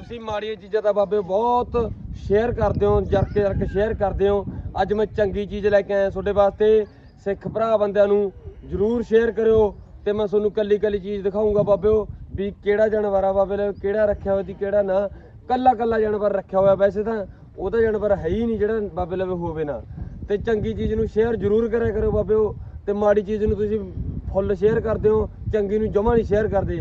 ਤੁਸੀਂ ਮਾੜੀਆਂ ਚੀਜ਼ਾਂ ਤਾਂ ਬਾਬੇ ਬਹੁਤ ਸ਼ੇਅਰ ਕਰਦੇ ਹੋ, ਜਰਕ ਜਰਕ ਸ਼ੇਅਰ ਕਰਦੇ ਹੋ। ਅੱਜ ਮੈਂ ਚੰਗੀ ਚੀਜ਼ ਲੈ ਕੇ ਆਇਆ ਤੁਹਾਡੇ ਵਾਸਤੇ। ਸਿੱਖ ਭਰਾ ਬੰਦਿਆਂ ਨੂੰ ਜਰੂਰ ਸ਼ੇਅਰ ਕਰਿਓ ਤੇ ਮੈਂ ਤੁਹਾਨੂੰ ਕੱਲੀ ਕੱਲੀ ਚੀਜ਼ ਦਿਖਾਉਂਗਾ ਬਾਬਿਓ ਵੀ ਕਿਹੜਾ ਜਾਨਵਰ ਆ ਬਾਬੇ ਨੇ ਕਿਹੜਾ ਰੱਖਿਆ ਹੋਇਆ ਸੀ ਕਿਹੜਾ ਨਾ। ਕੱਲਾ ਕੱਲਾ ਜਾਨਵਰ ਰੱਖਿਆ ਹੋਇਆ ਵੈਸੇ ਤਾਂ ਉਹ ਤਾਂ ਜਾਨਵਰ ਹੈ ਹੀ ਨਹੀਂ ਜਿਹੜਾ ਬਾਬੇ ਲਵੇ ਹੋਵੇ ਨਾ। ਤੇ ਚੰਗੀ ਚੀਜ਼ ਨੂੰ ਸ਼ੇਅਰ ਜਰੂਰ ਕਰਿਆ ਕਰੋ ਬਾਬਿਓ ਤੇ ਮਾੜੀ ਚੀਜ਼ ਨੂੰ ਤੁਸੀਂ ਫੁੱਲ ਸ਼ੇਅਰ ਕਰਦੇ ਹੋ, ਚੰਗੀ ਨੂੰ ਜਮਾ ਨਹੀਂ ਸ਼ੇਅਰ ਕਰਦੇ।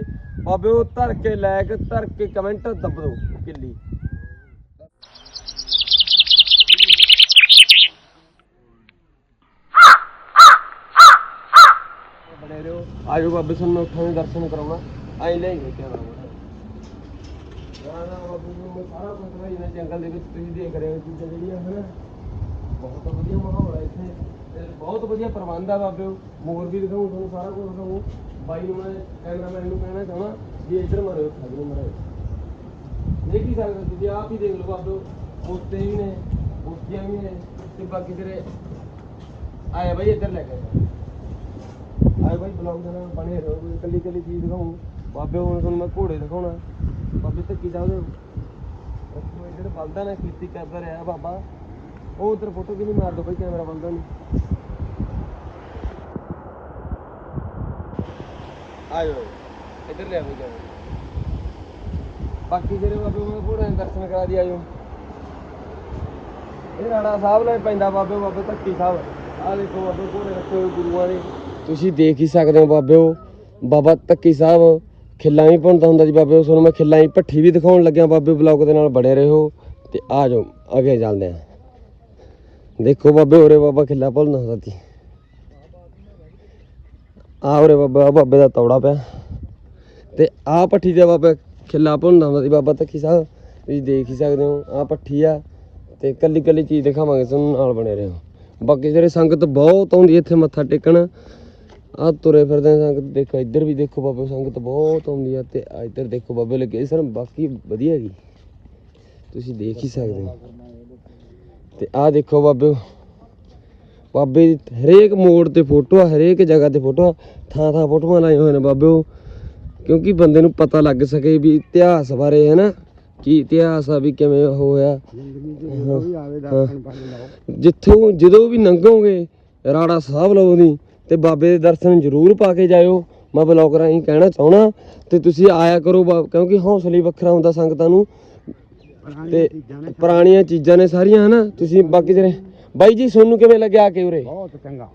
ਬਾਬਿਓ ਧਰ ਕੇ ਲਾਇਕ ਧਰ ਕੇ ਕਮੈਂਟ ਦੱਬ ਦੋ ਕਿੱਲੀ। ਬਣੇ ਆਜੋ ਬਾਬੇ ਸਾਨੂੰ ਮੈਂ ਦੇ ਦਰਸ਼ਨ ਕਰਾਉਣਾ। ਆਈ ਲੈ ਗਏ ਕੈਮਰਾ ਨਾ ਬਾਬੂ ਨੂੰ ਸਾਰਾ ਕੁਝ ਭਾਈ ਜੰਗਲ ਦੇ ਵਿੱਚ ਤੁਸੀਂ ਦੇਖ ਰਹੇ ਹੋ ਚੀਜ਼ਾਂ ਜਿਹੜੀਆਂ, ਹਨ? ਬਹੁਤ ਵਧੀਆ ਮਾਹੌਲ ਹੈ ਇੱਥੇ। ਤੇ ਬਹੁਤ ਵਧੀਆ ਪ੍ਰਬੰਧ ਆ ਬਾਬੇ ਮੋਰ ਵੀ ਦਿਖਾਉਂ ਤੁਹਾਨੂੰ ਸਾਰਾ ਕੁਝ ਦਿਖਾਉਂ ਬਾਈ ਨੂੰ ਮੈਂ ਕੈਮਰਾਮੈਨ ਨੂੰ ਕਹਿਣਾ ਚਾਹਣਾ ਵੀ ਇੱਧਰ ਮਾਰੋ ਸਾਡੇ ਮਾਰੋ ਦੇਖ ਹੀ ਸਕਦੇ ਤੁਸੀਂ ਆਪ ਹੀ ਦੇਖ ਲਓ ਬਾਬਿਓ ਪੋਤੇ ਵੀ ਨੇ ਪੋਤੀਆਂ ਵੀ ਨੇ, ਤੇ ਬਾਕੀ ਤੇਰੇ ਆਇਆ ਬਾਈ ਇੱਧਰ ਲੈ ਕੇ ਆਏ। ਆਏ ਬਾਈ ਬਲੌਗ ਦੇ ਨਾਲ ਬਣੇ ਰਹੋ ਕੱਲੀ ਕੱਲੀ ਚੀਜ਼ ਦਿਖਾਉਂ। ਬਾਬੇ ਹੁਣ ਤੁਹਾਨੂੰ ਮੈਂ ਘੋੜੇ ਦਿਖਾਉਣਾ। ਬਾਬੇ ਧੱਕੀ ਚਾਹਦੇ ਰੱਖੋ ਜਿਹੜਾ ਬਲਦਾ ਨਾ ਖੇਤੀ ਕਰਦਾ ਰਿਹਾ ਬਾਬਾ। ਉਹ ਉਧਰ ਫੋਟੋ ਕਿਵੇਂ ਮਾਰ ਦੋ ਬਾਈ, ਕੈਮਰਾ ਬੰਦਾ ਨਹੀਂ। ਆਇਓ ਇੱਧਰ ਲੈ ਆਵੋ ਜਾਓ ਬਾਕੀ ਜਿਹੜੇ ਬਾਬੇ ਉਹ ਘੋੜੇ ਦਰਸ਼ਨ ਕਰਾ ਦੀ ਆਇਓ। ਇਹ ਰਾਣਾ ਸਾਹਿਬ ਲੈ ਪੈਂਦਾ ਬਾਬੇ ਬਾਬੇ ਧੱਕੀ ਸਾਹਿਬ। ਆ ਦੇਖੋ ਬਾਬੇ ਘੋੜੇ ਰੱਖੇ ਹੋਏ ਗੁਰੂਆਂ ਦੇ ਤੁਸੀਂ ਦੇਖ ਹੀ ਸਕਦੇ ਹੋ ਬਾਬਿਓ ਬਾਬਾ ਧੱਕੀ ਸਾਹਿਬ, ਖਿੱਲਾਂ ਵੀ ਭੁੰਨਦਾ ਹੁੰਦਾ ਜੀ ਬਾਬੇ ਤੁਹਾਨੂੰ ਮੈਂ ਖਿੱਲਾਂ ਹੀ ਭੱਠੀ ਵੀ ਦਿਖਾਉਣ ਲੱਗਿਆ ਬਾਬੇ ਬਲੌਗ ਦੇ ਨਾਲ, ਬੜੇ ਰਹੋ। ਤੇ ਆ ਜਾਓ, ਅੱਗੇ ਚੱਲਦੇ ਆ ਦੇਖੋ ਬਾਬੇ ਹੋਰੇ ਬਾਬਾ ਖਿੱਲਾ ਭੁੰਨਦਾ ਹੁੰਦਾ ਸੀ। ਆ ਉਰੇ ਬਾਬਾ ਆਹ ਬਾਬੇ ਦਾ ਤੌੜਾ ਪਿਆ। ਤੇ ਆ ਪੱਠੀ ਤੇ ਬਾਬਾ ਖਿੱਲਾ ਭੁੰਨਦਾ ਹੁੰਦਾ ਸੀ। ਬਾਬਾ ਧੱਕੀ ਸਾਹਿਬ, ਤੁਸੀਂ ਦੇਖ ਹੀ ਸਕਦੇ ਹੋ ਆ ਪੱਠੀ ਆ। ਤੇ ਕੱਲੀ ਕੱਲੀ ਚੀਜ਼ ਦਿਖਾਵਾਂਗੇ ਤੁਹਾਨੂੰ, ਨਾਲ ਬਣੇ ਰਹੋ। ਬਾਕੀ ਜਿਹੜੇ ਸੰਗਤ ਬਹੁਤ ਆਉਂਦੀ ਇੱਥੇ ਮੱਥਾ ਟੇਕਣ ਆ ਤੁਰੇ ਫਿਰਦੇ ਸੰਗਤ। ਦੇਖੋ, ਇੱਧਰ ਵੀ ਦੇਖੋ ਬਾਬੇ, ਸੰਗਤ ਬਹੁਤ ਆਉਂਦੀ ਆ ਤੇ ਇੱਧਰ ਦੇਖੋ ਬਾਬੇ ਲੱਗੇ ਸਰ ਬਾਕੀ ਵਧੀਆ ਹੈਗੀ ਤੁਸੀਂ ਦੇਖ ਹੀ ਸਕਦੇ ਹੋ। ਤੇ ਆ ਦੇਖੋ ਬਾਬੇ ਬਾਬੇ ਦੀ ਹਰੇਕ ਮੋੜ ਤੇ ਫੋਟੋ ਆ, ਹਰੇਕ ਜਗ੍ਹਾ ਤੇ ਫੋਟੋ ਆ, ਥਾਂ ਥਾਂ ਫੋਟੋਆਂ ਲਾਏ ਹੋਏ ਨੇ ਬਾਬੇ ਉਹ। ਕਿਉਂਕਿ ਬੰਦੇ ਨੂੰ ਪਤਾ ਲੱਗ ਸਕੇ ਵੀ ਇਤਿਹਾਸ ਬਾਰੇ, ਹੈ ਨਾ? ਕੀ ਇਤਿਹਾਸ ਆ, ਵੀ ਕਿਵੇਂ ਹੋਇਆ? ਜਿੱਥੋਂ ਜਦੋਂ ਵੀ ਲੰਘੋਗੇ, ਰਾੜਾ ਸਾਹਿਬ ਲਓ ਦੀ, ਤੇ ਬਾਬੇ ਦੇ ਦਰਸ਼ਨ ਜ਼ਰੂਰ ਪਾ ਕੇ ਜਾਇਓ। ਮੈਂ ਬਲੌਗਰਾਂ ਹੀ ਕਹਿਣਾ ਚਾਹਣਾ ਤੇ ਤੁਸੀਂ ਆਇਆ ਕਰੋ ਬਾ- ਕਿਉਂਕਿ ਹੌਸਲਾ ਹੀ ਵੱਖਰਾ ਹੁੰਦਾ ਸੰਗਤਾਂ ਨੂੰ। ਤੇ ਪੁਰਾਣੀਆਂ ਚੀਜ਼ਾਂ ਨੇ ਸਾਰੀਆਂ ਹਨਾ ਤੁਸੀਂ ਬਾਕੀ ਜਿਹੜੇ ਬਾਈ ਜੀ ਤੁਹਾਨੂੰ ਕਿਵੇਂ ਲੱਗਿਆ ਆ ਕੇ ਉਰੇ? ਬਹੁਤ ਚੰਗਾ।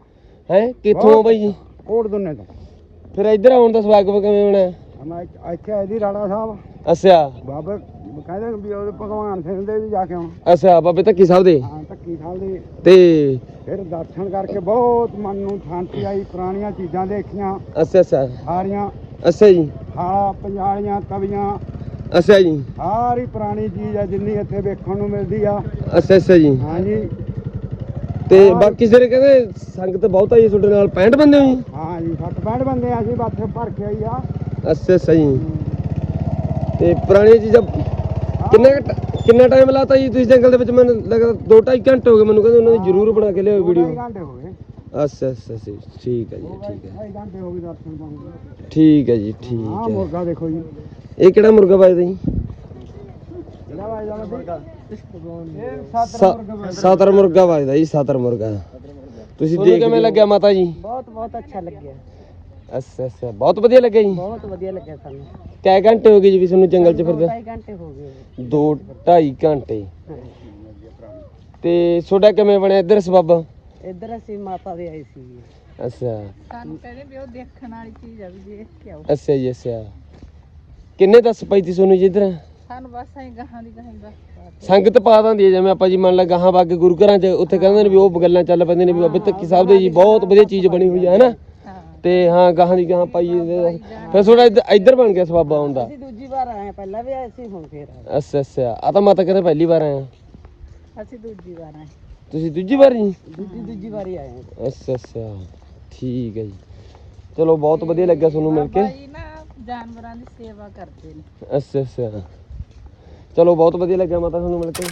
ਹੈ? ਕਿੱਥੋਂ ਬਾਈ ਜੀ? ਕੋਟ ਦੁੰਨੇ ਤੋਂ। ਫਿਰ ਇੱਧਰ ਆਉਣ ਦਾ ਸਵਾਗਤ ਕਿਵੇਂ ਹੋਣਾ? ਮੈਂ ਇੱਥੇ ਆਈ ਦੀ ਰਾਣਾ ਸਾਹਿਬ। ਅੱਛਾ। ਬਾਬਾ ਕਹਿੰਦੇ ਵੀ ਉਹਦੇ ਭਗਵਾਨ ਸਿੰਘ ਦੇ ਵੀ ਜਾ ਕੇ ਆਉਣਾ। ਅੱਛਾ ਬਾਬੇ ਧੱਕੀ ਸਾਹਿਬ ਦੇ? ਹਾਂ ਧੱਕੀ ਸਾਹਿਬ ਦੇ। ਤੇ ਫਿਰ ਦਰਸ਼ਨ ਕਰਕੇ ਬਹੁਤ ਮਨ ਨੂੰ ਸ਼ਾਂਤੀ ਆਈ ਪੁਰਾਣੀਆਂ ਚੀਜ਼ਾਂ ਦੇਖੀਆਂ। ਅੱਛਾ ਅੱਛਾ। ਸਾਰੀਆਂ। ਅੱਛਾ ਜੀ। ਖਾਲਾ ਪੰਜਾਲੀਆਂ ਤਵੀਆਂ ਅੱਛਾ ਜੀ। ਸਾਰੀ ਪੁਰਾਣੀ ਚੀਜ਼ ਆ ਜਿੰਨੀ ਇੱਥੇ ਵੇਖਣ ਨੂੰ ਮਿਲਦੀ ਆ। ਅੱਛਾ ਅੱਛਾ ਜੀ। ਹਾਂਜੀ। ਤੇ ਬਾਕੀ ਸਾਰੇ ਕਹਿੰਦੇ ਸੰਗਤ ਬਹੁਤ ਆਈ ਤੁਹਾਡੇ ਨਾਲ 65 ਬੰਦੇ ਹੋ ਜੀ? ਹਾਂ ਜੀ 60 65 ਬੰਦੇ ਆ ਅਸੀਂ ਬੱਥੇ ਭਰ ਕੇ ਆਈ ਆ। ਅੱਛਾ ਅੱਛਾ ਜੀ। ਤੇ ਪੁਰਾਣੀਆਂ ਚੀਜ਼ਾਂ ਕਿੰਨਾ ਕੁ ਕਿੰਨਾ ਟਾਈਮ ਲਾਤਾ ਜੀ ਤੁਸੀਂ ਜੰਗਲ ਦੇ ਵਿੱਚ? ਮੈਨੂੰ ਲੱਗਦਾ 2 2.5 ਘੰਟੇ ਹੋ ਗਏ ਮੈਨੂੰ ਕਹਿੰਦੇ ਉਹਨਾਂ ਦੀ ਜ਼ਰੂਰ ਬਣਾ ਕੇ ਲਿਆਓ ਵੀਡੀਓ। ਵੀਡੀਓ ਘੰਟੇ ਹੋ ਗਏ। ਅੱਛਾ ਅੱਛਾ ਅੱਛਾ, ਠੀਕ ਹੈ ਜੀ ਠੀਕ ਹੈ। ਢਾਈ ਘੰਟੇ ਹੋ ਗਏ ਦਰਸ਼ਨ ਪਾਉਂਦੇ ਠੀਕ ਹੈ ਜੀ ਹਾਂ ਠੀਕ ਹੈ ਮੁਰਗਾ ਦੇਖੋ ਜੀ। ਇਹ ਕਿਹੜਾ ਮੁਰਗਾ ਵੱਜਦਾ ਜੀ ਕਿਹੜਾ ਵਾਜਦਾ ਮੁਰਗਾ ਇਹ ਸਾ- ਸਾਤਰ ਮੁਰਗਾ ਵੱਜਦਾ ਜੀ ਸਾਤਰ ਮੁਰਗਾ। ਤੁਸੀਂ ਦੇਖ ਕਿਵੇਂ ਲੱਗਿਆ ਮਾਤਾ ਜੀ? ਬਹੁਤ ਬਹੁਤ ਅੱਛਾ ਲੱਗਿਆ। ਅੱਛਾ ਅੱਛਾ। ਬਹੁਤ ਵਧੀਆ ਲੱਗਿਆ ਜੀ? ਬਹੁਤ ਵਧੀਆ ਲੱਗਿਆ ਸਾਨੂੰ। ਕੈ ਘੰਟੇ ਹੋ ਗਏ ਜੀ ਵੀ ਤੁਹਾਨੂੰ ਜੰਗਲ 'ਚ ਫਿਰਦੇ? ਢਾਈ ਘੰਟੇ ਹੋ ਗਏ। 2 2.5 ਘੰਟੇ। ਤੇ ਤੁਹਾਡਾ ਕਿਵੇਂ ਬਣਿਆ ਇੱਧਰ ਸਬੱਬ? ਇੱਧਰ ਅਸੀਂ ਮਾਤਾ ਦੇ ਆਏ ਸੀ। ਅੱਛਾ। ਸਾਨੂੰ ਕਹਿੰਦੇ ਵੀ ਉਹ ਦੇਖਣ ਵਾਲੀ ਚੀਜ਼ ਆ ਵੀ ਦੇਖ ਕੇ ਆਓ। ਅੱਛਾ ਜੀ ਅੱਛਾ। ਕਿੰਨੇ ਦੱਸ ਪਈ ਤੀ ਤੁਹਾਨੂੰ ਜੀ ਇੱਧਰ? ਸਾਨੂੰ ਬਸ ਐਂ ਗਾਹਾਂ ਦੀ ਗਾਹਾਂ ਹੀ ਬਸ ਸੰਗਤ ਪਾ ਦਿੰਦੀ ਹੈ ਜਿਵੇਂ ਆਪਾਂ ਜੀ ਮੰਨ ਲਾ ਗਾਹਾਂ ਬਾਗੇ ਗੁਰੂ ਘਰਾਂ 'ਚ ਉੱਥੇ ਕਹਿੰਦੇ ਨੇ ਵੀ ਉਹ ਗੱਲਾਂ ਚੱਲ ਪੈਂਦੇ ਨੇ ਵੀ ਬਾਬੇ ਧੱਕੀ ਸਾਹਿਬ ਦੇ ਜੀ ਬਹੁਤ ਵਧੀਆ ਚੀਜ਼ ਬਣੀ ਹੋਈ ਹੈ ਹਨਾ ਤੇ ਹਾਂ ਗਾਹਾਂ ਦੀ ਗਾਹਾਂ ਪਾਈ ਜਾਂਦੇ। ਫਿਰ ਥੋੜਾ ਇੱਧਰ ਬਣ ਗਿਆ ਸਵਾਬਾ ਅਸੀਂ ਦੂਜੀ ਵਾਰ ਆਏ ਹਾਂ, ਪਹਿਲਾਂ ਵੀ ਆਏ ਸੀ ਹੁਣ ਫੇਰ ਆਏ। ਅੱਛਾ ਅੱਛਾ। ਆ ਤਾਂ ਮਾਤਾ ਕਹਿੰਦੇ ਪਹਿਲੀ ਵਾਰ ਆਇਆ ਅਸੀਂ ਦੂਜੀ ਵਾਰ ਆਏ। ਤੁਸੀਂ ਦੂਜੀ ਵਾਰ ਜੀ? ਦੂਜੀ ਦੂਜੀ ਵਾਰੀ ਆਏ ਹਾਂ। ਅੱਛਾ ਅੱਛਾ। ਠੀਕ ਹੈ ਜੀ। ਚਲੋ ਬਹੁਤ ਵਧੀਆ ਲੱਗਿਆ ਤੁਹਾਨੂੰ ਮਿਲ ਕੇ। ਬਾਈ ਨਾ ਜਾਨਵਰਾਂ ਦੀ ਸੇਵਾ ਕਰਦੇ ਨੇ। ਅੱਛਾ ਅੱਛਾ। ਚਲੋ ਬਹੁਤ ਵਧੀਆ ਲੱਗਿਆ ਮਾਤਾ ਤੁਹਾਨੂੰ ਮਿਲ ਕੇ।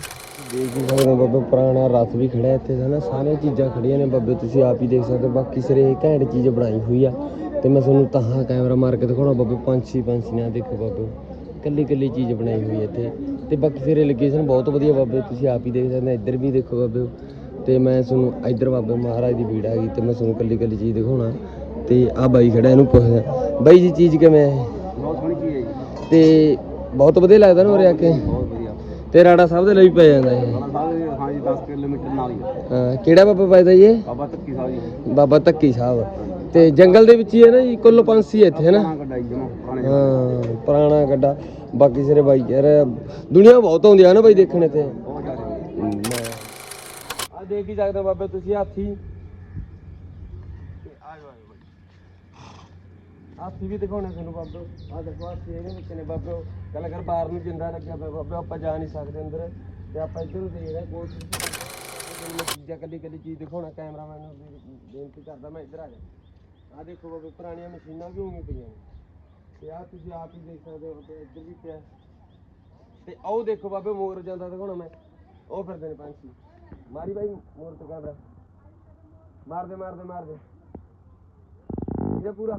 ਦੇਖ ਹੀ ਸਕਦੇ ਹੋ ਬਾਬੇ ਪੁਰਾਣਾ ਰਥ ਵੀ ਖੜਾ ਇੱਥੇ ਹੈ ਨਾ ਸਾਰੀਆਂ ਚੀਜ਼ਾਂ ਖੜੀਆਂ ਨੇ ਬਾਬੇ ਤੁਸੀਂ ਆਪ ਹੀ ਦੇਖ ਸਕਦੇ ਹੋ ਬਾਕੀ ਸਿਰੇ ਇਹ ਘੈਂਟ ਚੀਜ਼ ਬਣਾਈ ਹੋਈ ਆ। ਤੇ ਮੈਂ ਤੁਹਾਨੂੰ ਤਾਂ ਕੈਮਰਾ ਮਾਰ ਕੇ ਦਿਖਾਉਣਾ ਬਾਬੇ ਪੰਛੀ ਪੰਛੀ ਨਾ ਦੇਖੋ ਬਾਬੇ ਕੱਲੀ ਕੱਲੀ ਚੀਜ਼ ਬਣਾਈ ਹੋਈ ਹੈ ਇੱਥੇ। ਤੇ ਬਾਕੀ ਤੇਰੇ ਲੋਕੇਸ਼ਨ ਬਹੁਤ ਵਧੀਆ ਬਾਬੇ ਤੁਸੀਂ ਆਪ ਹੀ ਦੇਖ ਸਕਦੇ ਹੋ ਇੱਧਰ ਵੀ ਦੇਖੋ ਬਾਬੇ। ਤੇ ਮੈਂ ਤੁਹਾਨੂੰ ਇੱਧਰ ਬਾਬੇ ਮਹਾਰਾਜ ਦੀ ਭੀੜ ਆ ਗਈ ਤੇ ਮੈਂ ਤੁਹਾਨੂੰ ਕੱਲੀ ਕੱਲੀ ਚੀਜ਼ ਦਿਖਾਉਣਾ। ਤੇ ਆ ਬਾਈ ਖੜਾ ਇਹਨੂੰ ਪੁੱਛਦਾ ਬਾਈ ਜੀ ਚੀਜ਼ ਕਿਵੇਂ ਹੈ ਬਹੁਤ ਸੋਹਣੀ ਚੀਜ਼ ਹੈ ਜੀ। ਤੇ ਬਹੁਤ ਵਧੀਆ ਲੱਗਦਾ ਨਾ ਉਰੇ ਆ ਕੇ। ਬਹੁਤ ਵਧੀਆ। ਤੇ ਰਾੜਾ ਸਾਹਿਬ ਦੇ ਲਈ ਪੈ ਜਾਂਦਾ ਇਹ। ਬਾਬਾ ਸਾਹਿਬ ਹਾਂ ਜੀ 10 ਕਿਲੋਮੀਟਰ ਨਾਲ ਹੀ ਆ। ਹਾਂ ਕਿਹੜਾ ਬਾਬਾ ਪਾਇਦਾ ਜੀ ਇਹ? ਬਾਬਾ ਤੱਕੀ ਸਾਹਿਬ ਜੀ। ਬਾਬਾ ਧੱਕੀ ਸਾਹਿਬ। ਤੇ ਜੰਗਲ ਦੇ ਵਿੱਚ ਹੀ ਹੈ ਨਾ ਜੀ ਕੁੱਲ ਪੰਛੀ ਇੱਥੇ ਹੈ ਨਾ? ਹਾਂ ਜਮਾ ਪੁਰਾਣੇ ਹਾਂ ਪੁਰਾਣਾ ਗੱਡਾ। ਬਾਕੀ ਸਾਰੇ ਬਾਈ ਆ, ਦੁਨੀਆ ਬਹੁਤ ਆਉਂਦੀ ਆ ਨਾ ਬਾਈ ਦੇਖਣ ਇੱਥੇ। ਬਹੁਤ ਜ਼ਿਆਦਾ। ਆ ਦੇਖ ਹੀ ਸਕਦੇ ਹੋ ਬਾਬੇ ਤੁਸੀਂ ਹਾਥੀ। ਹਾਥੀ ਵੀ ਦਿਖਾਉਣੇ ਤੁਹਾਨੂੰ ਬਾਬੇ। ਆ ਦੇਖੋ ਹਾਥੀ ਇਹਦੇ ਵਿੱਚ ਨੇ ਬਾਬੇ। ਗੱਲ ਕਰ ਬਾਹਰ ਨੂੰ ਜਿੰਦਾ ਲੱਗਿਆ ਪਿਆ ਬਾਬੇ, ਆਪਾਂ ਜਾ ਨਹੀਂ ਸਕਦੇ ਅੰਦਰ। ਤੇ ਆਪਾਂ ਇੱਧਰ ਨੂੰ ਦੇਖ ਰਹੇ ਕੋਸ਼ਿਸ਼ ਚੀਜ਼ਾਂ। ਕੱਲੀ ਕੱਲੀ ਚੀਜ਼ ਦਿਖਾਉਣਾ, ਕੈਮਰਾਮੈਨ ਨੂੰ ਬੇਨਤੀ ਕਰਦਾ ਮੈਂ ਇੱਧਰ ਆ ਜਾ। ਆ ਦੇਖੋ ਬਾਬੇ, ਪੁਰਾਣੀਆਂ ਮਸ਼ੀਨਾਂ ਵੀ ਹੋਣਗੀਆਂ ਪਈਆਂ ਨੇ। ਤੇ ਆ ਤੁਸੀਂ ਆਪ ਹੀ ਦੇਖ ਸਕਦੇ ਹੋ ਤੇ ਇੱਧਰ ਵੀ ਪਿਆ। ਤੇ ਆਓ ਦੇਖੋ ਬਾਬੇ ਮੋਰ ਜਾਂਦਾ ਦਿਖਾਉਣਾ ਮੈਂ। ਉਹ ਫਿਰਦੇ ਨੇ ਪੰਛੀ। ਮਾਰੀ ਬਾਈ ਮੋਰ ਤੋਂ ਕੈਮਰਾ। ਮਾਰ ਦੇ ਮਾਰ ਦੇ ਮਾਰ ਦੇ। ਇਹਦਾ ਪੂਰਾ।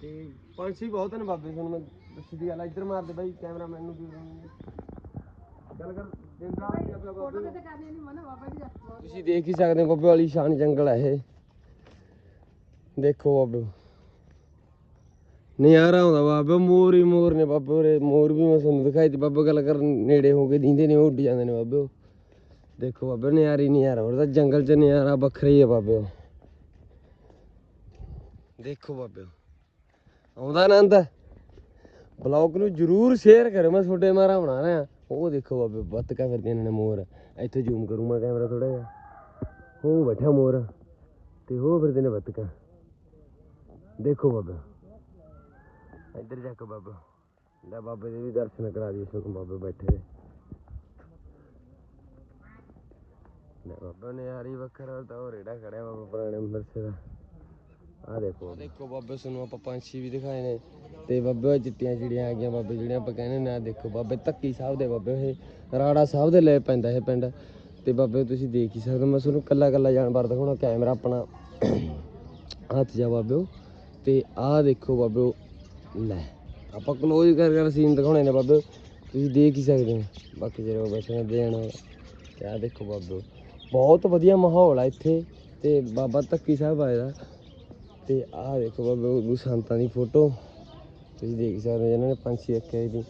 ਤੇ ਪੰਛੀ ਬਹੁਤ ਨੇ ਬਾਬੇ ਤੁਹਾਨੂੰ ਮੈਂ ਦੱਸੀ ਦੀ ਗੱਲ ਆ। ਇੱਧਰ ਮਾਰ ਦੇ ਬਾਈ ਕੈਮਰਾਮੈਨ ਨੂੰ ਵੀ ਗੱਲ ਕਰ ਜਿੰਦਾ ਆ ਗਿਆ ਪਿਆ ਬਾਬੇ ਤੁਸੀਂ ਦੇਖ ਹੀ ਸਕਦੇ ਹੋ ਬਾਬੇ ਵਾਲੀ ਸ਼ਾਨ ਜੰਗਲ ਹੈ ਇਹ ਦੇਖੋ ਬਾਬੇ ਨਜ਼ਾਰਾ ਆਉਂਦਾ ਬਾਬੇ ਮੋਰ ਹੀ ਮੋਰ ਨੇ ਬਾਬੇ ਉਰੇ ਮੋਰ ਵੀ ਮੈਂ ਤੁਹਾਨੂੰ ਦਿਖਾਈ ਤੇ ਬਾਬੇ ਗੱਲ ਕਰ ਨੇੜੇ ਹੋ ਕੇ ਦਿੰਦੇ ਨੇ ਉਹ ਉੱਡ ਜਾਂਦੇ ਨੇ ਬਾਬੇ ਉਹ। ਦੇਖੋ ਬਾਬੇ ਨਜ਼ਾਰਾ ਹੀ ਨਜ਼ਾਰਾ ਹੋਰ ਤਾਂ ਜੰਗਲ 'ਚ ਨਜ਼ਾਰਾ ਵੱਖਰਾ ਹੀ ਹੈ ਬਾਬੇ ਉਹ। ਦੇਖੋ ਬਾਬੇ ਉਹ। ਆਉਂਦਾ ਆਨੰਦ ਬਲੌਗ ਨੂੰ ਜਰੂਰ ਸ਼ੇਅਰ ਕਰੋ ਮੈਂ ਤੁਹਾਡੇ ਮਾਰਾ ਬਣਾ ਰਿਹਾ। ਉਹ ਦੇਖੋ ਬਾਬੇ ਬੱਤਕਾ ਫਿਰਦੇ ਨੇ ਮੋਰ। ਇੱਥੇ ਜ਼ੂਮ ਕਰੂ ਮੈਂ ਕੈਮਰਾ ਥੋੜਾ ਜਿਹਾ। ਉਹ ਬੈਠਾ ਮੋਰ, ਤੇ ਉਹ ਫਿਰਦੇ ਨੇ ਬੱਤਕਾ ਦੇਖੋ ਬਾਬੇ। ਇੱਧਰ ਜਾ ਕੇ ਬਾਬਾ। ਲੈ ਬਾਬੇ ਦੇ ਵੀ ਦਰਸ਼ਨ ਕਰਾ ਦਈਏ ਸੁਖ ਬਾਬੇ ਬੈਠੇ ਨੇ। ਲੈ ਬਾਬਾ ਨੇ ਯਾਰੀ ਵੱਖਰਾ ਤਾਂ ਉਹ ਰੇੜਾ ਖੜਿਆ ਬਾਬਾ ਪੁਰਾਣੇ ਮਰਸੇ ਦਾ। ਆ ਦੇਖੋ ਦੇਖੋ ਬਾਬੇ, ਸਾਨੂੰ ਆਪਾਂ ਪੰਛੀ ਵੀ ਦਿਖਾਏ ਨੇ ਤੇ ਬਾਬੇ ਚਿੱਟੀਆਂ ਚਿੜੀਆਂ ਆ ਗਈਆਂ ਬਾਬੇ, ਜਿਹੜੀਆਂ ਆਪਾਂ ਕਹਿੰਦੇ ਨੇ, ਆ ਦੇਖੋ ਬਾਬੇ, ਧੱਕੀ ਸਾਹਿਬ ਦੇ ਬਾਬੇ, ਇਹ ਰਾੜਾ ਸਾਹਿਬ ਦੇ ਲੈ ਪੈਂਦਾ ਇਹ ਪਿੰਡ ਤੇ ਬਾਬੇ, ਤੁਸੀਂ ਦੇਖ ਹੀ ਸਕਦੇ ਹੋ। ਮੈਂ ਤੁਹਾਨੂੰ ਕੱਲਾ ਕੱਲਾ ਜਾਨਵਰ ਦਿਖਾਉਣਾ, ਕੈਮਰਾ ਆਪਣਾ ਹੱਥ ਜਾ ਬਾਬੇ ਉਹ। ਤੇ ਆਹ ਦੇਖੋ ਬਾਬੇ ਲੈ, ਆਪਾਂ ਕਲੋਜ਼ ਕਰ ਕਰ ਸੀਨ ਦਿਖਾਉਣੇ ਨੇ ਬਾਬੇ ਤੁਸੀਂ ਦੇਖ ਹੀ ਸਕਦੇ ਹੋ, ਬਾਕੀ ਜਿਹੜੇ ਉਹ ਬੈਠੇ ਨੇ, ਦੇਣ, ਤੇ ਆਹ ਦੇਖੋ ਬਾਬੇ ਬਹੁਤ ਵਧੀਆ ਮਾਹੌਲ ਆ ਇੱਥੇ, ਤੇ ਬਾਬਾ ਧੱਕੀ ਸਾਹਿਬ ਆਏ ਦਾ ਤੇ ਆਹ ਦੇਖੋ ਬਾਬੇ ਗੁਰੂ ਸੰਤਾਂ ਦੀ ਫੋਟੋ। ਤੁਸੀਂ ਦੇਖ ਸਕਦੇ ਹੋ ਜਿਹਨਾਂ ਨੇ ਪੰਛੀ ਰੱਖੇ ਹੋਏ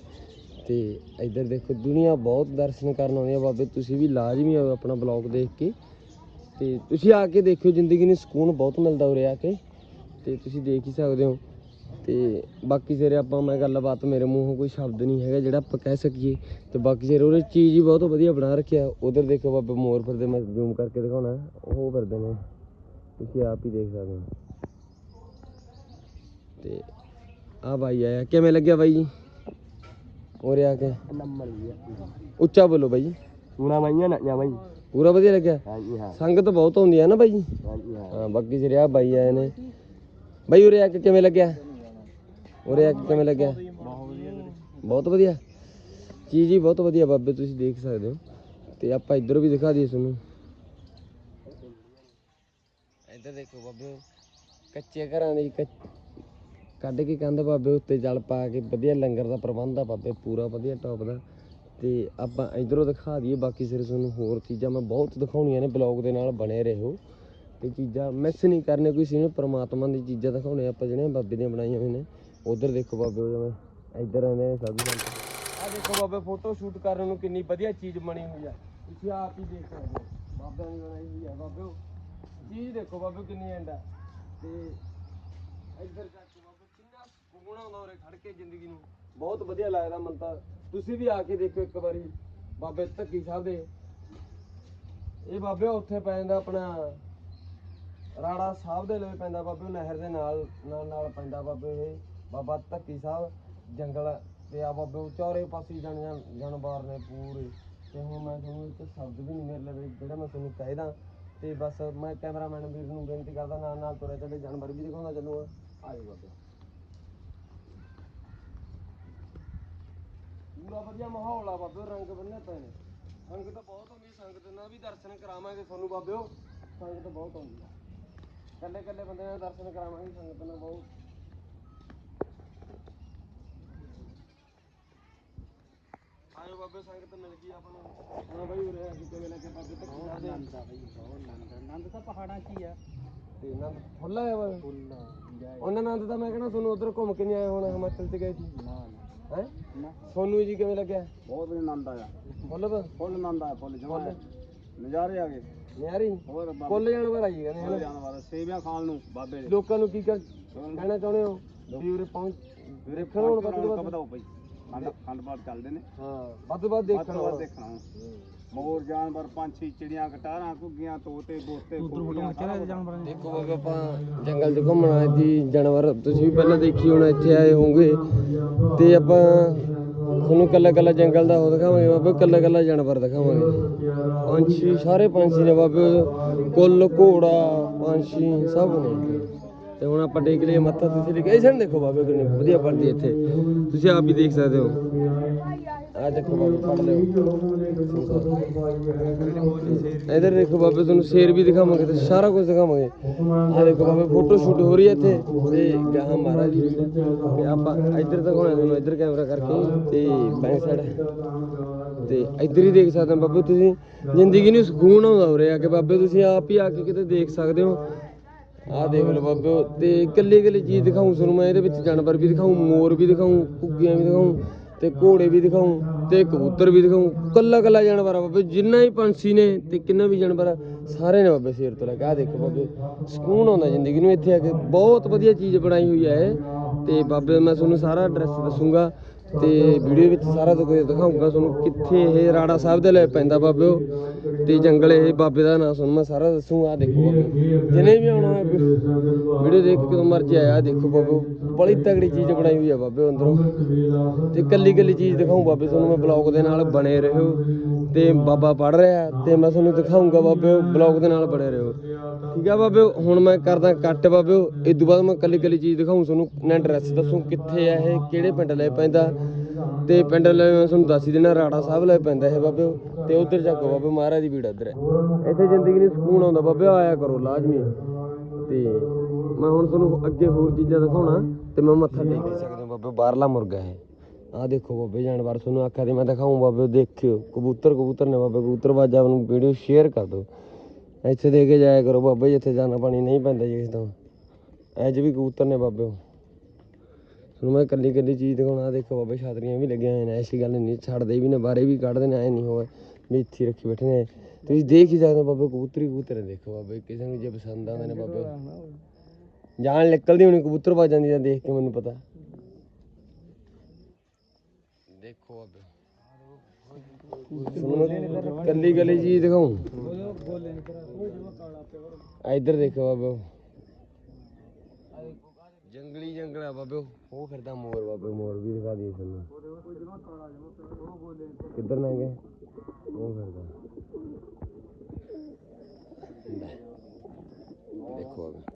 ਤੇ ਇੱਧਰ ਦੇਖੋ ਦੁਨੀਆ ਬਹੁਤ ਦਰਸ਼ਨ ਕਰਨ ਆਉਂਦੀ ਆ ਬਾਬੇ। ਤੁਸੀਂ ਵੀ ਲਾਜ਼ਮੀ ਆਓ ਆਪਣਾ ਬਲੌਗ ਦੇਖ ਕੇ। ਤੇ ਤੁਸੀਂ ਆ ਕੇ ਦੇਖਿਓ, ਜ਼ਿੰਦਗੀ ਨੂੰ ਸਕੂਨ ਬਹੁਤ ਮਿਲਦਾ ਉਰੇ ਆ ਕੇ। ਤੇ ਤੁਸੀਂ ਦੇਖ ਹੀ ਸਕਦੇ ਹੋ। ਤੇ ਬਾਕੀ ਜਿਹੜੇ ਆਪਾਂ ਮੈਂ ਗੱਲਬਾਤ ਮੇਰੇ ਮੂੰਹੋਂ ਕੋਈ ਸ਼ਬਦ ਨਹੀਂ ਹੈਗਾ ਜਿਹੜਾ ਆਪਾਂ ਕਹਿ ਸਕੀਏ। ਤੇ ਬਾਕੀ ਜਿਹੜੇ ਉਹਨੇ ਚੀਜ਼ ਹੀ ਬਹੁਤ ਵਧੀਆ ਬਣਾ ਰੱਖਿਆ ਉਧਰ ਦੇਖੋ ਬਾਬੇ ਮੋਰ ਫਿਰਦੇ, ਮੈਂ ਜ਼ੂਮ ਕਰਕੇ ਦਿਖਾਉਣਾ। ਉਹ ਫਿਰਦੇ ਨੇ। ਤੁਸੀਂ ਆਪ ਹੀ ਦੇਖ ਸਕਦੇ ਹੋ। ਤੇ ਆ ਬਾਈ ਆਇਆ। ਕਿਵੇਂ ਲੱਗਿਆ ਬਾਈ ਜੀ? ਉਰੇ ਆ ਕੇ। ਨੰਬਰ ਉੱਚਾ ਬੋਲੋ ਬਾਈ ਜੀ। ਪੂਰਾ ਮਈਆਂ ਨਾ ਬਾਈ। ਪੂਰਾ ਵਧੀਆ ਲੱਗਿਆ? ਹਾਂਜੀ ਹਾਂ। ਸੰਗਤ ਬਹੁਤ ਹੁੰਦੀ ਆ ਨਾ ਬਾਈ ਜੀ? ਹਾਂਜੀ ਹਾਂ। ਹਾਂ ਬਾਕੀ ਜਿਹੜੇ ਆ ਬਾਈ ਆਏ ਨੇ। ਬਾਈ ਉਰੇ ਆ ਕੇ ਕਿਵੇਂ ਲੱਗਿਆ? ਉਰੇ ਆ ਕੇ ਕਿਵੇਂ ਲੱਗਿਆ? ਬਹੁਤ ਵਧੀਆ। ਚੀਜ਼ ਹੀ ਬਹੁਤ ਵਧੀਆ ਬਾਬੇ ਤੁਸੀਂ ਦੇਖ ਸਕਦੇ ਹੋ। ਤੇ ਆਪਾਂ ਇੱਧਰ ਵੀ ਦਿਖਾ ਦਈਏ ਤੁਹਾਨੂੰ। ਇੱਧਰ ਦੇਖੋ ਬਾਬੇ ਕੱਚੇ ਘਰਾਂ ਦੀ ਕੱਢ ਕੇ ਕੰਧ ਬਾਬੇ ਉੱਤੇ ਜਲ ਪਾ ਕੇ ਵਧੀਆ ਲੰਗਰ ਦਾ ਪ੍ਰਬੰਧ ਆ ਬਾਬੇ, ਪੂਰਾ ਵਧੀਆ ਟੌਪ ਦਾ। ਤੇ ਆਪਾਂ ਇਧਰੋਂ ਦਿਖਾ ਦਈਏ, ਬਾਕੀ ਸਿਰ ਤੁਹਾਨੂੰ ਹੋਰ ਚੀਜ਼ਾਂ ਮੈਂ ਬਹੁਤ ਦਿਖਾਉਣੀਆਂ ਨੇ ਬਲੌਗ ਦੇ ਨਾਲ, ਬਣੇ ਰਹੋ। ਤੇ ਚੀਜ਼ਾਂ ਮਿਸ ਨਹੀਂ ਕਰਨੇ ਕੋਈ ਸੀ ਪ੍ਰਮਾਤਮਾ ਦੀ ਚੀਜ਼ਾਂ ਦਿਖਾਉਣੇ ਆਪਾਂ ਜਿਹੜੀਆਂ ਬਾਬੇ ਦੀਆਂ ਬਣਾਈਆਂ ਹੋਈਆਂ ਨੇ। ਉਧਰ ਦੇਖੋ ਬਾਬੇ ਜਿਵੇਂ ਇੱਧਰ ਆਉਂਦੇ ਨੇ ਸਾਧੂ ਸੰਤ ਆ ਦੇਖੋ ਬਾਬੇ ਫੋਟੋ ਸ਼ੂਟ ਕਰਨ ਨੂੰ ਕਿੰਨੀ ਵਧੀਆ ਚੀਜ਼ ਬਣੀ ਹੋਈ ਆ। ਤੁਸੀਂ ਆਪ ਹੀ ਦੇਖ ਸਕਦੇ ਹੋ, ਬਾਬਿਆਂ ਦੀ ਬਣਾਈ ਹੋਈ ਆ। ਬਾਬੇ ਚੀਜ਼ ਦੇਖੋ ਬਾਬੇ ਕਿੰਨੀ ਐਂਡ ਆ। ਤੇ ਇੱਧਰ ਸਕੂਨ ਆਉਂਦਾ ਉਰੇ ਖੜ ਕੇ ਜ਼ਿੰਦਗੀ ਨੂੰ। ਬਹੁਤ ਵਧੀਆ ਲੱਗਦਾ ਮਨ ਤਾਂ। ਤੁਸੀਂ ਵੀ ਆ ਕੇ ਦੇਖੋ ਇੱਕ ਵਾਰੀ ਬਾਬੇ ਧੱਕੀ ਸਾਹਿਬ ਦੇ। ਇਹ ਬਾਬੇ ਉੱਥੇ ਪੈ ਜਾਂਦਾ ਆਪਣਾ, ਰਾੜਾ ਸਾਹਿਬ ਦੇ ਲਈ ਪੈਂਦਾ ਬਾਬੇ, ਨਹਿਰ ਦੇ ਨਾਲ ਨਾਲ ਨਾਲ ਪੈਂਦਾ ਬਾਬੇ ਇਹ। ਬਾਬਾ ਧੱਕੀ ਸਾਹਿਬ, ਜੰਗਲ ਤੇ ਆ ਬਾਬੇ ਚੌਰੇ ਚਾਰੇ ਪਾਸੇ ਜਣ ਜਾਨਵਰ ਨੇ ਪੂਰੇ। ਤੇ ਹੁਣ ਮੈਂ ਤੁਹਾਨੂੰ ਇੱਕ ਸ਼ਬਦ ਵੀ ਨਹੀਂ ਮੇਰੇ ਲਵੇ ਜਿਹੜਾ ਮੈਂ ਤੁਹਾਨੂੰ ਕਹਿਦਾ ਤੇ ਬਸ ਮੈਂ ਕੈਮਰਾਮੈਨ ਵੀਰ ਨੂੰ ਬੇਨਤੀ ਕਰਦਾ, ਨਾਲ ਨਾਲ ਤੁਰੇ ਚੱਲੇ, ਜਾਨਵਰ ਵੀ ਦਿਖਾਉਂਦਾ ਚੱਲੂਗਾ। ਆਇਓ ਬਾਬੇ। ਪੂਰਾ ਵਧੀਆ ਮਾਹੌਲ ਆ ਬਾਬੇ ਰੰਗ ਬੰਨੇ ਪਏ ਨੇ। ਸੰਗਤ ਬਹੁਤ ਆਉਂਦੀ ਸੰਗਤ ਨਾਲ ਵੀ ਦਰਸ਼ਨ ਕਰਾਵਾਂਗੇ ਤੁਹਾਨੂੰ ਬਾਬਿਓ। ਸੰਗਤ ਬਹੁਤ ਆਉਂਦੀ ਆ। ਕੱਲੇ ਕੱਲੇ ਬੰਦੇ ਨਾਲ ਦਰਸ਼ਨ ਕਰਾਵਾਂਗੇ ਸੰਗਤ ਨਾਲ ਬਹੁਤ। ਆਇਓ ਬਾਬੇ ਸੰਗਤ ਮਿਲ ਗਈ ਆਪਾਂ ਨੂੰ। ਹਾਂ ਬਾਈ ਉਰੇ ਆ ਕੇ ਬਾਬੇ ਤੱਕ ਆਨੰਦ ਆ ਬਈ ਬਹੁਤ ਆਨੰਦ ਆ। ਆਨੰਦ ਤਾਂ ਪਹਾੜਾਂ 'ਚ ਹੀ ਆ। ਤੇ ਫੁੱਲ ਆਇਆ ਵਾ। ਉਹਨਾਂ ਨੰਦ ਤਾਂ ਮੈਂ ਕਹਿੰਦਾ ਤੁਹਾਨੂੰ ਉਧਰ ਘੁੰਮ ਕੇ ਨਹੀਂ ਆਏ ਹੁਣ ਹਿਮਾਚਲ ਚ ਗਏ ਸੀ? ਨਾ। ਹੈ? ਸੋਨੂੰ ਜੀ ਕਿਵੇਂ ਲੱਗਿਆ? ਬਹੁਤ ਆਨੰਦ ਆਇਆ। ਫੁੱਲ ਵਾ ਫੁੱਲ ਆਨੰਦ ਆਇਆ ਫੁੱਲ ਜਮਾ ਨਜ਼ਾਰੇ ਆ ਗਏ। ਨਿਆਰੀ ਹੋਰ ਬਾਬੇ। ਫੁੱਲ ਜਾਨਵਰ ਆਈ ਕਹਿੰਦੇ ਫੁੱਲ ਹਨਾ? ਜਾਨਵਰ ਸੇਵੀਆਂ ਖਾਣ ਨੂੰ ਬਾਬੇ ਦੇ ਲੋਕਾਂ ਨੂੰ ਕੀ ਕਰ ਕਹਿਣਾ ਚਾਹੁੰਦੇ ਹੋ? ਵੀ ਉਰੇ ਪਹੁੰਚ ਦੇਖਣ ਹੁਣ ਵੱਧ ਵਧਾਓ ਭਾਈ? ਖੰਡ ਖੰਡ ਬਾੜ ਚੱਲਦੇ ਨੇ ਹਾਂ ਵੱਧ ਤੋਂ ਵੱਧ ਵੱਧ ਦੇਖਣ ਤੋਂ ਵੱਧ ਵਾਲਾ। ਦੇਖਣਾ ਹੁਣ। ਮੋਰ ਜਾਨਵਰ ਪੰਛੀ ਚਿੜੀਆਂ ਕਟਾਰਾਂ ਘੁੱਗੀਆਂ ਤੋਤੇ ਬੋਤੇ ਫੁੱਲੀਆਂ ਸਾਰਾ ਕੁਛ। ਦੇਖੋ ਬਾਬਾ ਆਪਾਂ ਜੰਗਲ 'ਚ ਘੁੰਮਣ ਆਏ ਸੀ ਜਾਨਵਰ ਤੁਸੀਂ ਵੀ ਪਹਿਲਾਂ ਦੇਖੀ ਹੋਣਾ ਇੱਥੇ ਆਏ ਹੋਵੋਗੇ ਤੇ ਆਪਾਂ ਤੁਹਾਨੂੰ ਕੱਲਾ ਕੱਲਾ ਜੰਗਲ ਦਾ ਉਹ ਦਿਖਾਵਾਂਗੇ ਬਾਬੇ ਕੱਲਾ ਕੱਲਾ ਜਾਨਵਰ ਦਿਖਾਵਾਂਗੇ ਪੰਛੀ ਸਾਰੇ ਪੰਛੀ ਨੇ ਬਾਬੇ ਕੁੱਲ ਘੋੜਾ ਪੰਛੀ ਸਭ ਨੇ ਤੇ ਹੁਣ ਆਪਾਂ ਟੇਕ ਲਈਏ ਮੱਥਾ ਤੁਸੀਂ ਲਿਖਿਆ ਦੇਖੋ ਬਾਬੇ ਕਿੰਨੀ ਵਧੀਆ ਪੜਦੀ ਇੱਥੇ। ਤੁਸੀਂ ਆਪ ਵੀ ਦੇਖ ਸਕਦੇ ਹੋ। ਆ ਦੇਖੋ ਬਾਬੇ ਪੜ ਲਿਓ। ਇਧਰ ਦੇਖੋ ਬਾਬੇ, ਤੁਹਾਨੂੰ ਸ਼ੇਰ ਵੀ ਦਿਖਾਵਾਂਗੇ ਤੇ ਸਾਰਾ ਕੁਝ ਦਿਖਾਵਾਂਗੇ। ਆ ਦੇਖੋ ਬਾਬੇ ਫੋਟੋ ਸ਼ੂਟ ਹੋ ਰਹੀ ਹੈ ਇੱਥੇ। ਤੇ ਗਾਹ ਮਹਾਰਾਜ ਜੀ। ਤੇ ਆਪਾਂ ਇੱਧਰ ਤੱਕ ਹੋਣਾ ਤੁਹਾਨੂੰ, ਇੱਧਰ ਕੈਮਰਾ ਕਰਕੇ। ਤੇ ਬੈਂਕ ਸਾਈਡ ਤੇ ਇੱਧਰ ਹੀ ਦੇਖ ਸਕਦੇ ਹੋ ਬਾਬੇ ਤੁਸੀਂ। ਜ਼ਿੰਦਗੀ ਨੂੰ ਸਕੂਨ ਆਉਂਦਾ ਹੋ ਰਿਹਾ ਕਿ ਬਾਬੇ ਤੁਸੀਂ ਆਪ ਹੀ ਆ ਕੇ ਕਿਤੇ ਦੇਖ ਸਕਦੇ ਹੋ। ਆਹ ਦੇਖ ਲਓ ਬਾਬੇ, ਤੇ ਇਕੱਲੇ ਇਕੱਲੇ ਚੀਜ਼ ਦਿਖਾਉਂ ਤੁਹਾਨੂੰ ਮੈਂ, ਇਹਦੇ ਵਿੱਚ ਜਾਨਵਰ ਵੀ ਦਿਖਾਉਂ ਮੋਰ ਵੀ ਦਿਖਾਉਂ ਕੁੱਗੀਆਂ ਵੀ ਦਿਖਾਉਂ ਤੇ ਘੋੜੇ ਵੀ ਦਿਖਾਉਂ ਤੇ ਕਬੂਤਰ ਵੀ ਦਿਖਾਉਂ ਕੱਲਾ ਕੱਲਾ ਜਾਨਵਰ ਆ ਬਾਬੇ, ਜਿੰਨਾ ਹੀ ਪੰਛੀ ਨੇ ਤੇ ਕਿੰਨਾ ਵੀ ਜਾਨਵਰ ਆ, ਸਾਰੇ ਨੇ ਬਾਬੇ ਸ਼ੇਰ ਤੋਂ ਲੈ ਕੇ ਆ ਦੇਖੋ ਬਾਬੇ, ਸਕੂਨ ਆਉਂਦਾ ਜ਼ਿੰਦਗੀ ਨੂੰ ਇੱਥੇ ਆ ਕੇ, ਬਹੁਤ ਵਧੀਆ ਚੀਜ਼ ਬਣਾਈ ਹੋਈ ਹੈ ਇਹ, ਤੇ ਬਾਬੇ ਮੈਂ ਤੁਹਾਨੂੰ ਸਾਰਾ ਐਡਰੈਸ ਦੱਸੂਗਾ ਤੇ ਵੀਡੀਓ ਵਿੱਚ ਸਾਰਾ ਕੁਝ ਦਿਖਾਊਂਗਾ ਤੁਹਾਨੂੰ ਕਿੱਥੇ ਇਹ ਰਾੜਾ ਸਾਹਿਬ ਦੇ ਲੈ ਪੈਂਦਾ ਬਾਬੇ ਉਹ ਤੇ ਜੰਗਲ ਇਹ ਬਾਬੇ ਦਾ ਨਾਮ ਸੁਣ ਮੈਂ ਸਾਰਾ ਦੱਸੂਗਾ ਆ ਦੇਖੋ ਬਾਬੇ ਜਿਹਨੇ ਵੀ ਆਉਣਾ ਵੀਡੀਓ ਦੇਖ ਕੇ ਕਦੋਂ ਮਰਜ਼ੀ ਆਇਆ ਦੇਖੋ ਬਾਬੇ ਬੜੀ ਤਗੜੀ ਚੀਜ਼ ਬਣਾਈ ਹੋਈ ਆ ਬਾਬੇ ਅੰਦਰੋਂ। ਤੇ ਕੱਲੀ ਕੱਲੀ ਚੀਜ਼ ਦਿਖਾਉਂ ਬਾਬੇ, ਤੁਹਾਨੂੰ ਮੈਂ ਬਲੌਗ ਦੇ ਨਾਲ ਬਣੇ ਰਹੋ ਤੇ ਬਾਬਾ ਪੜ ਰਿਹਾ ਤੇ ਮੈਂ ਤੁਹਾਨੂੰ ਦਿਖਾਊਂਗਾ ਬਾਬੇ ਬਲੌਗ ਦੇ ਨਾਲ ਬਣੇ ਰਹੋ। ਠੀਕ ਆ ਬਾਬੇ, ਹੁਣ ਮੈਂ ਕਰਦਾ ਕੱਟ ਬਾਬਿਓ ਇਸ ਤੋਂ ਬਾਅਦ ਮੈਂ ਕੱਲੀ ਕੱਲੀ ਚੀਜ਼ ਦਿਖਾਉਂ ਤੁਹਾਨੂੰ ਨਾ ਐਡਰੈਸ ਦੱਸੂ ਕਿੱਥੇ ਆ ਇਹ, ਕਿਹੜੇ ਪਿੰਡ ਲੈ ਪੈਂਦਾ। ਤੇ ਪਿੰਡ ਲੈ ਮੈਂ ਤੁਹਾਨੂੰ ਦੱਸ ਹੀ ਦੇਣਾ, ਰਾੜਾ ਸਾਹਿਬ ਲੈ ਪੈਂਦਾ ਇਹ ਬਾਬੇ। ਤੇ ਉਧਰ ਜਾਗੋ ਬਾਬੇ ਮਹਾਰਾਜ ਦੀ ਵੀੜ ਇੱਧਰ ਹੈ। ਇੱਥੇ ਜ਼ਿੰਦਗੀ ਨੂੰ ਸਕੂਨ ਆਉਂਦਾ ਬਾਬੇ, ਆਇਆ ਕਰੋ ਲਾਜ਼ਮੀ। ਤੇ ਮੈਂ ਹੁਣ ਤੁਹਾਨੂੰ ਅੱਗੇ ਹੋਰ ਚੀਜ਼ਾਂ ਦਿਖਾਉਣਾ, ਤੇ ਮੈਂ ਮੱਥਾ ਟੇਕ ਨਹੀਂ ਸਕਦਾ ਬਾਬੇ, ਬਾਹਰਲਾ ਮੁਰਗਾ ਹੈ ਆਹ ਦੇਖੋ ਬਾਬੇ, ਜਾਨਵਰ ਤੁਹਾਨੂੰ ਆਖਿਆ ਤੇ ਮੈਂ ਦਿਖਾਉਂ ਬਾਬੇ, ਦੇਖਿਓ। ਕਬੂਤਰ ਕਬੂਤਰ ਨੇ ਬਾਬੇ, ਕਬੂਤਰ ਬਾਜਾ ਨੂੰ ਵੀਡੀਓ ਸ਼ੇਅਰ ਕਰ ਦਿਓ। ਇੱਥੇ ਦੇ ਕੇ ਜਾਇਆ ਕਰੋ ਬਾਬੇ, ਜਿੱਥੇ ਜਾਣਾ ਪਾਣੀ ਨਹੀਂ ਪੈਂਦਾ ਜੀ ਤੋਂ ਐਜ ਵੀ ਕਬੂਤਰ ਨੇ ਬਾਬੇ। ਤੁਹਾਨੂੰ ਮੈਂ ਕੱਲੀ ਕੱਲੀ ਚੀਜ਼ ਦਿਖਾਉਣਾ ਦੇਖੋ ਬਾਬੇ, ਛਾਤਰੀਆਂ ਵੀ ਲੱਗੀਆਂ ਹੋਈਆਂ ਨੇ, ਐਸੀ ਗੱਲ ਨਹੀਂ, ਛੱਡਦੇ ਵੀ ਨੇ ਬਾਰੇ ਵੀ ਕੱਢਦੇ ਨੇ ਐ ਨਹੀਂ ਹੋਵੇ ਵੀ ਇੱਥੇ ਰੱਖੀ ਬੈਠੇ ਨੇ। ਤੁਸੀਂ ਦੇਖ ਹੀ ਸਕਦੇ ਹੋ ਬਾਬੇ, ਕਬੂਤਰੀ ਕਬੂਤਰ ਦੇਖੋ ਬਾਬੇ, ਕਿਸੇ ਨੂੰ ਜੇ ਪਸੰਦ ਆਉਂਦੇ ਨੇ ਬਾਬੇ। ਜਾਨ ਨਿਕਲਦੀ ਹੋਣੀ, ਕਬੂਤਰ ਵੱਜ ਜਾਂਦੀ ਜਾਂ ਦੇਖ ਕੇ, ਮੈਨੂੰ ਪਤਾ। ਦੇਖੋ ਬਾਬੇ। ਕੱਲੀ ਕੱਲੀ ਚੀਜ਼ ਦਿਖਾਉ। ਇਧਰ ਦੇਖੋ ਬਾਬੇ। ਜੰਗਲੀ ਜੰਗਲਾ ਬਾਬੇ, ਉਹ ਫਿਰਦਾ ਮੋਰ ਬਾਬੇ, ਮੋਰ ਵੀ ਦਿਖਾ ਦਈਏ ਤੁਹਾਨੂੰ। ਕਿੱਧਰ ਨਾ ਗਏ? ਉਹ ਫਿਰਦਾ। ਦੇਖੋ ਬਾਬੇ।